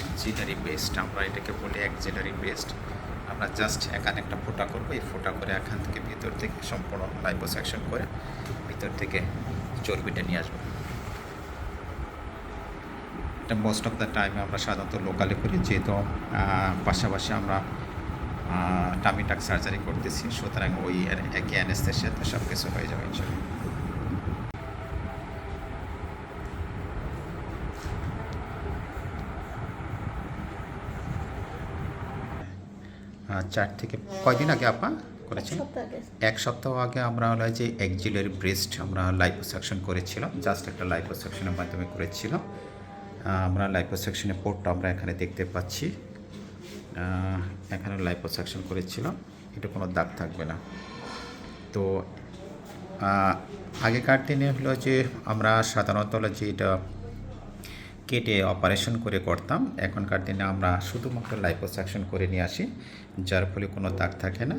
একজিলারি paste আমরা এটাকে বলি একজিলারি পেস্ট আমরা জাস্ট এখানে একটা ফোটা করব। এই ফোটা করে এখান থেকে ভিতর থেকে সম্পূর্ণ লাইপোসাকশন করে ভিতর থেকে চর্বিটা নিয়ে আসব। এটা মোস্ট অফ দ্য টাইমে আমরা সাধারণত লোকালে করি, যেহেতু পাশাপাশি আমরা টামিটাক সার্জারি করতেছি। সুতরাং ওই একই অ্যানেস্থেশিয়াতে সব কিছু হয়ে যাবে, ইনশাল্লাহ। চার থেকে কয়দিন আগে আপা করেছেন? এক সপ্তাহ আগে। আমরা হলো যে একজিলের ব্রেস্ট আমরা লাইপোসাকশন করেছিলাম জাস্ট একটা লাইপোসাকশনের মাধ্যমে করেছিলাম। আমরা লাইপোসাকশনের পোর্টটা আমরা এখানে দেখতে পাচ্ছি। এখানে লাইপোসাকশন করেছিলাম এটা কোনো দাগ থাকবে না। তো আগেকার দিনে হলো যে আমরা সাধারণত হলো যে এটা কেটে অপারেশন করে করতাম। এখনকার দিনে আমরা শুধুমাত্র লাইপোসাকশন করে নিয়ে আসি, যার ফলে কোনো দাগ থাকে না।